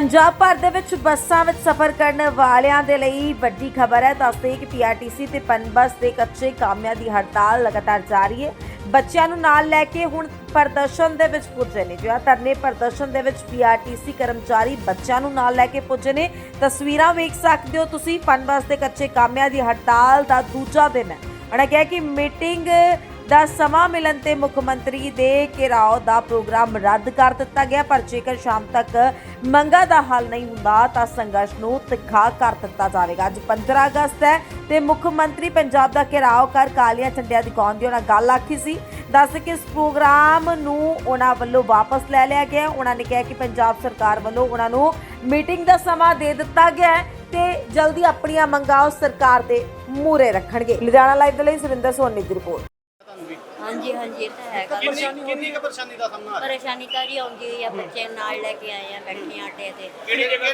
ਪੰਜਾਬ ਭਰ ਦੇ ਵਿੱਚ ਬੱਸਾਂ ਵਿੱਚ ਸਫ਼ਰ ਕਰਨ ਵਾਲਿਆਂ ਦੇ ਲਈ ਵੱਡੀ ਖਬਰ ਹੈ। ਦੱਸਦੇ ਕਿ ਪੀਆਰਟੀਸੀ ਤੇ ਪਨਬਸ ਦੇ ਕੱਚੇ ਕਾਮਿਆਂ ਦੀ ਹੜਤਾਲ ਲਗਾਤਾਰ ਜਾਰੀ ਹੈ। ਬੱਚਿਆਂ ਨੂੰ ਨਾਲ ਲੈ ਕੇ ਹੁਣ ਪ੍ਰਦਰਸ਼ਨ ਦੇ ਵਿੱਚ ਪੁੱਜੇ ਨੇ। ਜਿਹੜਾ ਧਰਨੇ ਪ੍ਰਦਰਸ਼ਨ ਦੇ ਵਿੱਚ ਪੀਆਰਟੀਸੀ ਕਰਮਚਾਰੀ ਬੱਚਿਆਂ ਨੂੰ ਨਾਲ ਲੈ ਕੇ ਪੁੱਜੇ ਨੇ। ਤਸਵੀਰਾਂ ਵੇਖ ਸਕਦੇ ਹੋ ਤੁਸੀਂ ਪਨਬਸ ਦੇ ਕੱਚੇ ਕਾਮਿਆਂ ਦੀ ਹੜਤਾਲ ਦਾ ਦੂਜਾ ਦਿਨ ਹੈ। ਉਹਨਾਂ ਕਿਹਾ ਕਿ ਮੀਟਿੰਗ ਦਾ ਸਮਾਂ ਮਿਲਣ ਤੇ ਮੁੱਖ ਮੰਤਰੀ ਦੇ ਘਿਰਾਓ ਦਾ ਪ੍ਰੋਗਰਾਮ ਰੱਦ ਕਰ ਦਿੱਤਾ ਗਿਆ, ਪਰ ਜੇਕਰ ਸ਼ਾਮ ਤੱਕ ਮੰਗਾਂ ਦਾ ਹੱਲ ਨਹੀਂ ਹੁੰਦਾ ਤਾਂ ਸੰਘਰਸ਼ ਨੂੰ ਤਿੱਖਾ ਕਰ ਦਿੱਤਾ ਜਾਵੇਗਾ। ਅੱਜ 15 ਅਗਸਤ ਹੈ ਤੇ ਮੁੱਖ ਮੰਤਰੀ ਪੰਜਾਬ ਦਾ ਘਿਰਾਓ ਕਰ ਕਾਲੀਆਂ ਝੰਡਿਆਂ ਦਿਖਾਉਣ ਦੀ ਉਹਨਾਂ ਗੱਲ ਆਖੀ ਸੀ। ਦੱਸ ਕਿ ਇਸ ਪ੍ਰੋਗਰਾਮ ਨੂੰ ਉਹਨਾਂ ਵੱਲੋਂ ਵਾਪਸ ਲੈ ਲਿਆ ਗਿਆ। ਉਹਨਾਂ ਨੇ ਕਿਹਾ ਕਿ ਪੰਜਾਬ ਸਰਕਾਰ ਵੱਲੋਂ ਉਹਨਾਂ ਨੂੰ ਮੀਟਿੰਗ ਦਾ ਸਮਾਂ ਦੇ ਦਿੱਤਾ ਗਿਆ ਹੈ ਤੇ ਜਲਦੀ ਆਪਣੀਆਂ ਮੰਗਾਂ ਸਰਕਾਰ ਦੇ ਮੂਹਰੇ ਰੱਖਣਗੇ। ਲੁਧਿਆਣਾ ਲਾਈਵ ਦੇ ਲਈ ਸੁਰਿੰਦਰ ਸੋਨੀ ਦੀ ਰਿਪੋਰਟ। ਹਾਂਜੀ ਹਾਂਜੀ ਇਹ ਤਾਂ ਹੈਗਾ। ਕਿੰਨੀ ਕਿੰਨੀ ਕੁ ਪਰੇਸ਼ਾਨੀ ਦਾ ਸਾਹਮਣਾ ਆ ਰਿਹਾ? ਪਰੇਸ਼ਾਨੀ ਤਾਂ ਜੀ ਆਉਂਦੀ ਹੋਈ ਆ ਬੱਚੇ ਨਾਲ ਲੈ ਕੇ ਆਏ ਆ ਬੈਠੇ ਆਟੇ ਤੇ। ਕਿਹੜੀ ਜਗ੍ਹਾ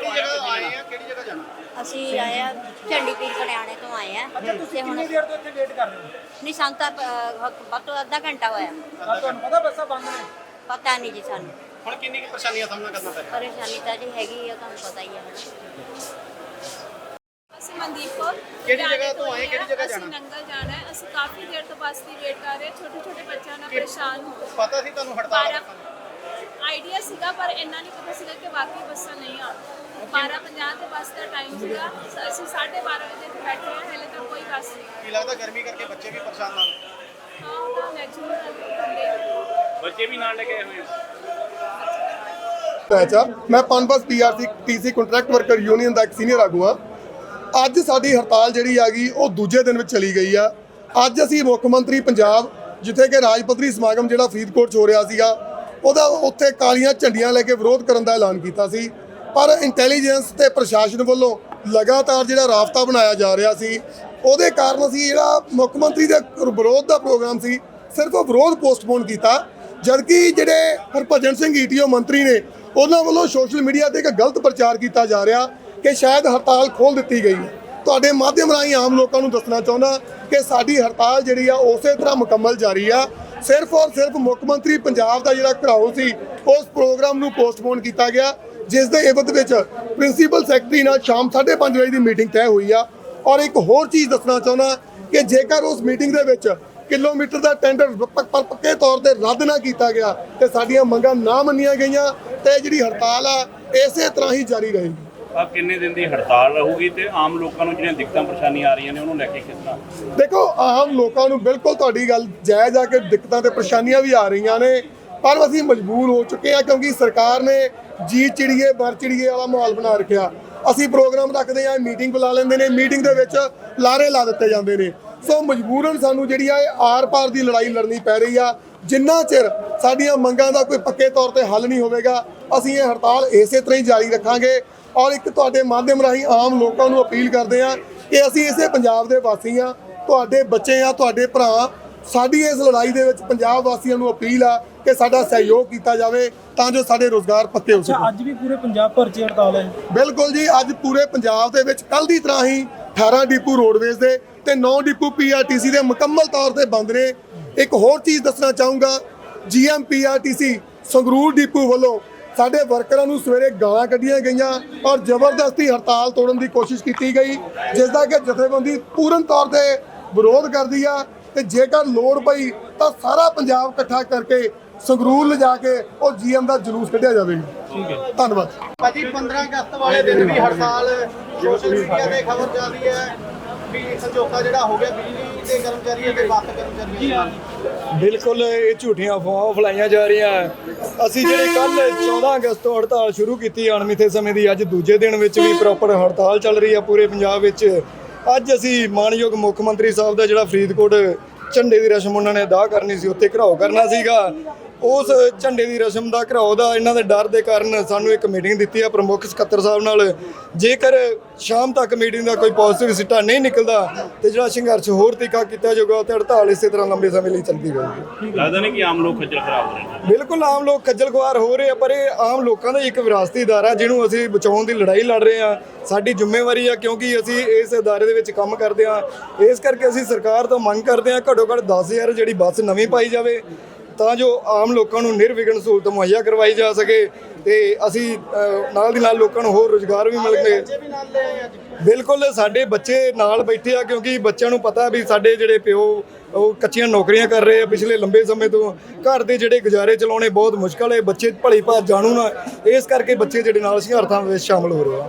ਆਏ ਆ? ਕਿਹੜੀ ਜਗ੍ਹਾ ਜਾਣਾ? ਅਸੀਂ ਆਏ ਆ ਝੰਡੀਪੀਰ ਕਲਿਆਣੇ ਤੋਂ ਆਏ ਆ। ਤੇ ਹੁਣ ਕਿੰਨੀ ਦੇਰ ਤੋਂ ਇੱਥੇ ਵੇਟ ਕਰ ਰਹੇ ਹੋ? ਨਹੀਂ ਸਾਨੂੰ ਤਾਂ ਅਹ, ਵੱਧ ਤੋਂ ਅੱਧਾ ਘੰਟਾ ਹੋਇਆ। ਤਾਂ ਤੁਹਾਨੂੰ ਪਤਾ ਬੱਸਾਂ ਬੰਦ ਨੇ? ਪਤਾ ਨਹੀਂ ਜੀ ਸਾਨੂੰ। ਹੁਣ ਕਿੰਨੀ ਕੁ ਪਰੇਸ਼ਾਨੀ ਦਾ ਸਾਹਮਣਾ ਕਰਨਾ ਪੈ ਰਿਹਾ? ਪਰੇਸ਼ਾਨੀ ਤਾਂ ਜੀ ਹੈਗੀ ਆ ਤੁਹਾਨੂੰ ਪਤਾ ਹੀ ਆ। ਮਨਦੀਪ ਕੌਰ। ਕਿਹੜੀ ਜਗ੍ਹਾ ਤੋਂ ਆਏ, ਕਿਹੜੀ। ਜਗ੍ਹਾ ਅਸੀਂ ਜਾਣਾ? ਨੰਗਲ ਜਾਣਾ ਹੈ। ਅਸੀਂ ਕਾਫੀ ਦੇਰ ਤੋਂ ਬੱਸ ਦੀ ਵੇਟ ਕਰ ਰਹੇ ਹਾਂ। ਛੋਟੇ ਛੋਟੇ ਬੱਚਿਆਂ ਨਾਲ ਪਰੇਸ਼ਾਨ ਹੋ ਪਤਾ ਸੀ ਤੁਹਾਨੂੰ ਹੜਤਾਲ ਆਈਡੀਆ ਸੀਗਾ ਪਰ ਇੰਨਾ ਨਹੀਂ ਪਤਾ ਸੀਗਾ ਕਿ ਵਾਕਈ ਬੱਸਾਂ ਨਹੀਂ ਆ 12:50 ਤੇ ਬੱਸ ਦਾ ਟਾਈਮ ਸੀਗਾ। ਅਸੀਂ 12:30 ਵਜੇ ਤੇ ਬੈਠੇ ਹਾਂ ਹਲੇ ਤੱਕ ਕੋਈ ਬੱਸ ਨਹੀਂ ਕੀ ਲੱਗਦਾ ਗਰਮੀ ਕਰਕੇ ਬੱਚੇ ਵੀ ਪਰੇਸ਼ਾਨ ਨਾਲ ਹਾਂ ਉਹ ਤਾਂ ਨੈਚੁਰਲ ਬੱਚੇ ਵੀ ਨਾਲ ਲੈ ਕੇ ਆਏ ਹੋਏ ਮੈਂ Punbus PRC TC contract worker union ਦਾ ਇੱਕ ਸੀਨੀਅਰ ਆਗੂ ਹਾਂ। ਅੱਜ ਸਾਡੀ ਹੜਤਾਲ ਜਿਹੜੀ ਹੈਗੀ ਉਹ ਦੂਜੇ ਦਿਨ ਵਿੱਚ ਚਲੀ ਗਈ ਆ। ਅੱਜ ਅਸੀਂ ਮੁੱਖ ਮੰਤਰੀ ਪੰਜਾਬ, ਜਿੱਥੇ ਕਿ ਰਾਜ ਪੱਧਰੀ ਸਮਾਗਮ ਜਿਹੜਾ ਫਰੀਦਕੋਟ 'ਚ ਹੋ ਰਿਹਾ ਸੀਗਾ, ਉਹਦਾ ਉੱਥੇ ਕਾਲੀਆਂ ਝੰਡੀਆਂ ਲੈ ਕੇ ਵਿਰੋਧ ਕਰਨ ਦਾ ਐਲਾਨ ਕੀਤਾ ਸੀ। ਪਰ ਇੰਟੈਲੀਜੈਂਸ ਤੇ ਪ੍ਰਸ਼ਾਸਨ ਵੱਲੋਂ ਲਗਾਤਾਰ ਜਿਹੜਾ ਰਾਫਤਾ ਬਣਾਇਆ ਜਾ ਰਿਹਾ ਸੀ, ਉਹਦੇ ਕਾਰਨ ਅਸੀਂ ਜਿਹੜਾ ਮੁੱਖ ਮੰਤਰੀ ਦੇ ਵਿਰੋਧ ਦਾ ਪ੍ਰੋਗਰਾਮ ਸੀ, ਸਿਰਫ ਵਿਰੋਧ ਪੋਸਟਪੋਨ ਕੀਤਾ। ਜਦਕਿ ਜਿਹੜੇ ਹਰਭਜਨ ਸਿੰਘ ਈਟੀਓ ਮੰਤਰੀ ਨੇ, ਉਹਨਾਂ ਵੱਲੋਂ ਸੋਸ਼ਲ ਮੀਡੀਆ ਤੇ ਇੱਕ ਗਲਤ ਪ੍ਰਚਾਰ ਕੀਤਾ ਜਾ ਰਿਹਾ। ਕਿ ਸ਼ਾਇਦ ਹੜਤਾਲ ਖੋਲ ਦਿੱਤੀ ਗਈ ਹੈ। ਤੁਹਾਡੇ ਮਾਧਿਅਮ ਰਾਹੀਂ ਆਮ ਲੋਕਾਂ ਨੂੰ ਦੱਸਣਾ ਚਾਹੁੰਦਾ ਕਿ ਸਾਡੀ ਹੜਤਾਲ ਜਿਹੜੀ ਆ, ਉਸੇ ਤਰ੍ਹਾਂ ਮੁਕੰਮਲ ਜਾਰੀ ਆ। ਸਿਰਫ ਔਰ ਸਿਰਫ ਮੁੱਖ ਮੰਤਰੀ ਪੰਜਾਬ ਦਾ ਜਿਹੜਾ ਘਰਾਓ ਸੀ, ਉਸ ਪ੍ਰੋਗਰਾਮ ਨੂੰ ਪੋਸਟਪੋਨ ਕੀਤਾ ਗਿਆ, ਜਿਸ ਦੇ ਇਵਤ ਵਿੱਚ ਪ੍ਰਿੰਸੀਪਲ ਸੈਕਟਰੀ ਨਾਲ ਸ਼ਾਮ 5:30 ਵਜੇ ਦੀ ਮੀਟਿੰਗ ਤੈਅ ਹੋਈ ਆ। ਔਰ ਇੱਕ ਹੋਰ ਚੀਜ਼ ਦੱਸਣਾ ਚਾਹੁੰਦਾ ਕਿ ਜੇਕਰ ਉਸ ਮੀਟਿੰਗ ਦੇ ਵਿੱਚ ਕਿਲੋਮੀਟਰ ਦਾ ਟੈਂਡਰ ਪੱਕੇ ਤੌਰ ਤੇ ਰੱਦ ਨਾ ਕੀਤਾ ਗਿਆ, ਤੇ ਸਾਡੀਆਂ ਮੰਗਾਂ ਨਾ ਮੰਨੀਆਂ ਗਈਆਂ, ਤੇ ਜਿਹੜੀ ਹੜਤਾਲ ਆ, ਇਸੇ ਤਰ੍ਹਾਂ ਹੀ ਜਾਰੀ ਰਹੇਗੀ। ਆ ਕਿੰਨੇ ਦਿਨ ਦੀ ਹੜਤਾਲ ਰਹੂਗੀ ਤੇ ਆਮ ਲੋਕਾਂ ਨੂੰ ਜਿਹੜੀਆਂ ਦਿੱਕਤਾਂ, ਪਰੇਸ਼ਾਨੀਆਂ ਆ ਰਹੀਆਂ ਨੇ, ਉਹਨੂੰ ਲੈ ਕੇ ਕਿਸ ਤਰ੍ਹਾਂ? ਦੇਖੋ, ਆਮ ਲੋਕਾਂ ਨੂੰ ਬਿਲਕੁਲ ਤੁਹਾਡੀ ਗੱਲ ਜਾਇਜ਼ ਆ ਕਿ ਦਿੱਕਤਾਂ ਤੇ ਪਰੇਸ਼ਾਨੀਆਂ ਵੀ ਆ ਰਹੀਆਂ ਨੇ, ਪਰ ਅਸੀਂ ਮਜਬੂਰ ਹੋ ਚੁੱਕੇ ਆ ਕਿਉਂਕਿ ਸਰਕਾਰ ਨੇ ਜੀ ਚਿੜੀਏ, ਬਰ ਚਿੜੀਏ ਵਾਲਾ ਮਾਹੌਲ ਬਣਾ ਰੱਖਿਆ। ਅਸੀਂ ਪ੍ਰੋਗਰਾਮ ਰੱਖਦੇ ਆ ਮੀਟਿੰਗ ਬੁਲਾ ਲੈਂਦੇ ਨੇ, ਮੀਟਿੰਗ ਦੇ ਵਿੱਚ ਲਾਰੇ ਲਾ ਦਿੱਤੇ ਜਾਂਦੇ ਨੇ। ਸੋ ਮਜਬੂਰਨ ਸਾਨੂੰ ਜਿਹੜੀ ਆ, ਇਹ ਆਰ-ਪਾਰ ਦੀ ਲੜਾਈ ਲੜਨੀ ਪੈ ਰਹੀ ਆ। ਜਿੰਨਾ ਚਿਰ ਸਾਡੀਆਂ ਮੰਗਾਂ ਦਾ ਕੋਈ ਪੱਕੇ ਤੌਰ ਤੇ ਹੱਲ ਨਹੀਂ ਹੋਵੇਗਾ, ਅਸੀਂ ਇਹ ਹੜਤਾਲ ਇਸੇ ਤਰ੍ਹਾਂ ਹੀ ਜਾਰੀ ਰੱਖਾਂਗੇ। ਔਰ ਇੱਕ ਤੁਹਾਡੇ ਮਾਧਿਅਮ ਰਾਹੀਂ ਆਮ ਲੋਕਾਂ ਨੂੰ ਅਪੀਲ ਕਰਦੇ ਆ ਕਿ ਅਸੀਂ ਇਸੇ ਪੰਜਾਬ ਦੇ ਵਾਸੀ ਆ ਤੁਹਾਡੇ ਬੱਚੇ ਆ ਤੁਹਾਡੇ ਭਰਾ ਸਾਡੀ ਇਸ ਲੜਾਈ ਦੇ ਵਿੱਚ ਪੰਜਾਬ ਵਾਸੀਆਂ ਨੂੰ ਅਪੀਲ ਆ ਕਿ ਸਾਡਾ ਸਹਿਯੋਗ ਕੀਤਾ ਜਾਵੇ ਤਾਂ ਜੋ ਸਾਡੇ ਰੋਜ਼ਗਾਰ ਪੱਕੇ ਹੋ ਸਕਣ। ਅੱਜ ਵੀ ਪੂਰੇ ਪੰਜਾਬ ਭਰ 'ਚ ਹੜਤਾਲ ਹੈ? ਬਿਲਕੁਲ ਜੀ ਅੱਜ ਪੂਰੇ ਪੰਜਾਬ ਦੇ ਵਿੱਚ ਕੱਲ ਦੀ ਤਰ੍ਹਾਂ ਹੀ 18 ਡਿਪੂ ਰੋਡਵੇਜ਼ ਦੇ ਤੇ 9 ਡਿਪੂ ਪੀਆਰਟੀਸੀ ਦੇ ਮੁਕੰਮਲ ਤੌਰ ਤੇ ਬੰਦ ਨੇ। ਇੱਕ ਹੋਰ ਚੀਜ਼ ਦੱਸਣਾ ਚਾਹੂੰਗਾ ਜੀਐਮ ਪੀਆਰਟੀਸੀ ਸੰਗਰੂਰ ਡਿਪੂ ਵੱਲੋਂ ਸਾਡੇ ਵਰਕਰਾਂ ਨੂੰ ਸਵੇਰੇ ਗਾਲਾਂ ਕੱਢੀਆਂ ਗਈਆਂ ਔਰ ਜ਼ਬਰਦਸਤੀ ਹੜਤਾਲ ਤੋੜਨ ਦੀ ਕੋਸ਼ਿਸ਼ ਕੀਤੀ ਗਈ ਜਿਸ ਦਾ ਕਿ ਜਥੇਬੰਦੀ ਪੂਰਨ ਤੌਰ ਤੇ ਵਿਰੋਧ ਕਰਦੀ ਆ ਤੇ ਜੇਕਰ ਲੋੜ ਪਈ ਤਾਂ ਸਾਰਾ ਪੰਜਾਬ ਇਕੱਠਾ ਕਰਕੇ ਸੰਗਰੂਰ ਲਿਜਾ ਕੇ ਉਹ ਜੀਐਮ ਦਾ ਜਲੂਸ ਕੱਢਿਆ ਜਾਵੇਗਾ ਠੀਕ ਹੈ। ਧੰਨਵਾਦ। ਭਾਜੀ 15 ਅਗਸਤ ਵਾਲੇ ਦਿਨ ਵੀ ਹੜਤਾਲ ਸੋਸ਼ਲ ਮੀਡੀਆ ਤੇ ਖਬਰ ਚੱਲਦੀ ਹੈ ਵੀ ਸੰਜੋਖਾ ਜਿਹੜਾ ਹੋ ਗਿਆ ਬਿਜਲੀ ਦੇ ਕਰਮਚਾਰੀਆਂ ਤੇ ਬੱਸ ਕਰਮਚਾਰੀਆਂ ਦੇ ਨਾਲ ਬਿਲਕੁਲ ਇਹ ਝੂਠੀਆਂ ਅਫਵਾਹਾਂ ਫੈਲਾਈਆਂ ਜਾ ਰਹੀਆਂ। ਅਸੀਂ ਜਿਹੜੇ ਕੱਲ 14 ਅਗਸਤ ਤੋਂ ਹੜਤਾਲ ਸ਼ੁਰੂ ਕੀਤੀ ਅਣਮਿੱਥੇ ਸਮੇਂ ਦੀ ਅੱਜ ਦੂਜੇ ਦਿਨ ਵਿੱਚ ਵੀ ਪ੍ਰੋਪਰ ਹੜਤਾਲ ਚੱਲ ਰਹੀ ਹੈ ਪੂਰੇ ਪੰਜਾਬ ਵਿੱਚ। ਅੱਜ ਅਸੀਂ ਮਾਨਯੋਗ ਮੁੱਖ ਮੰਤਰੀ ਸਾਹਿਬ ਦਾ ਜਿਹੜਾ ਫਰੀਦਕੋਟ ਝੰਡੇ ਦੀ ਰਸਮ ਉਹਨਾਂ ਨੇ ਅਦਾ ਕਰਨੀ ਸੀ ਉੱਥੇ ਘਰਾਓ ਕਰਨਾ ਸੀਗਾ। ਉਸ ਝੰਡੇ ਦੀ ਰਸਮ ਦਾ ਘਰਾਓ ਦਾ ਇਹਨਾਂ ਦੇ ਡਰ ਦੇ ਕਾਰਨ ਸਾਨੂੰ ਇੱਕ ਮੀਟਿੰਗ ਦਿੱਤੀ ਹੈ ਪ੍ਰਮੁੱਖ ਸਕੱਤਰ ਸਾਹਿਬ ਨਾਲ। ਜੇਕਰ ਸ਼ਾਮ ਤੱਕ ਮੀਟਿੰਗ ਦਾ ਕੋਈ ਪੋਜ਼ਿਟਿਵ ਸਿੱਟਾ ਨਹੀਂ ਨਿਕਲਦਾ ਤੇ ਜਿਹੜਾ ਸੰਘਰਸ਼ ਹੋਰ ਤਿੱਖਾ ਕੀਤਾ ਜਾਊਗਾ ਤੇ ਹੜਤਾਲ ਇਸੇ ਤਰ੍ਹਾਂ ਲੰਬੇ ਸਮੇਂ ਲਈ ਚੱਲਦੀ ਰਹੇਗੀ। ਲੱਗਦਾ ਨਹੀਂ ਕਿ ਆਮ ਲੋਕ ਖੱਜਲ ਖਰਾਬ ਹੋ ਰਹੇ ਬਿਲਕੁਲ ਆਮ ਲੋਕ ਖੱਜਲ ਖੁਆਰ ਹੋ ਰਹੇ ਆ ਪਰ ਇਹ ਆਮ ਲੋਕਾਂ ਦਾ ਇੱਕ ਵਿਰਾਸਤੀ ਅਦਾਰਾ ਜਿਹਨੂੰ ਅਸੀਂ ਬਚਾਉਣ ਦੀ ਲੜਾਈ ਲੜ ਰਹੇ ਆ। ਸਾਡੀ ਜ਼ਿੰਮੇਵਾਰੀ ਆ ਕਿਉਂਕਿ ਅਸੀਂ ਇਸ ਅਦਾਰੇ ਦੇ ਵਿੱਚ ਕੰਮ ਕਰਦੇ ਆ। ਇਸ ਕਰਕੇ ਅਸੀਂ ਸਰਕਾਰ ਤੋਂ ਮੰਗ ਕਰਦੇ ਆ ਘੱਟੋ ਘੱਟ 10000 ਜਿਹੜੀ ਬੱਸ ਨਵੀਂ ਪਾਈ ਜਾਵੇ। ਤਾਂ ਜੋ ਆਮ ਲੋਕਾਂ ਨੂੰ ਨਿਰਵਿਘਨ ਸਹੂਲਤ ਮੁਹੱਈਆ ਕਰਵਾਈ ਜਾ ਸਕੇ ਤੇ ਅਸੀਂ ਨਾਲ ਦੀ ਨਾਲ ਲੋਕਾਂ ਨੂੰ ਹੋਰ ਰੋਜ਼ਗਾਰ ਵੀ ਮਿਲਣਗੇ। ਬੱਚੇ ਬਿਲਕੁਲ ਸਾਡੇ ਬੱਚੇ ਨਾਲ ਬੈਠੇ ਆ ਕਿਉਂਕਿ ਬੱਚਿਆਂ ਨੂੰ ਪਤਾ ਵੀ ਸਾਡੇ ਜਿਹੜੇ ਪਿਓ, ਉਹ ਕੱਚੀਆਂ ਨੌਕਰੀਆਂ ਕਰ ਰਹੇ ਆ ਪਿਛਲੇ ਲੰਬੇ ਸਮੇਂ ਤੋਂ। ਘਰ ਦੇ ਜਿਹੜੇ ਗੁਜ਼ਾਰੇ ਚਲਾਉਣੇ ਬਹੁਤ ਮੁਸ਼ਕਲ ਹੈ ਬੱਚੇ ਭਲੀ ਭਾਤ ਜਾਣੂ ਨਾ, ਇਸ ਕਰਕੇ ਬੱਚੇ ਜਿਹੜੇ ਨਾਲ ਸਿਹਾਰਥਾਂ ਵਿੱਚ ਸ਼ਾਮਲ ਹੋ ਰਹੇ ਆ।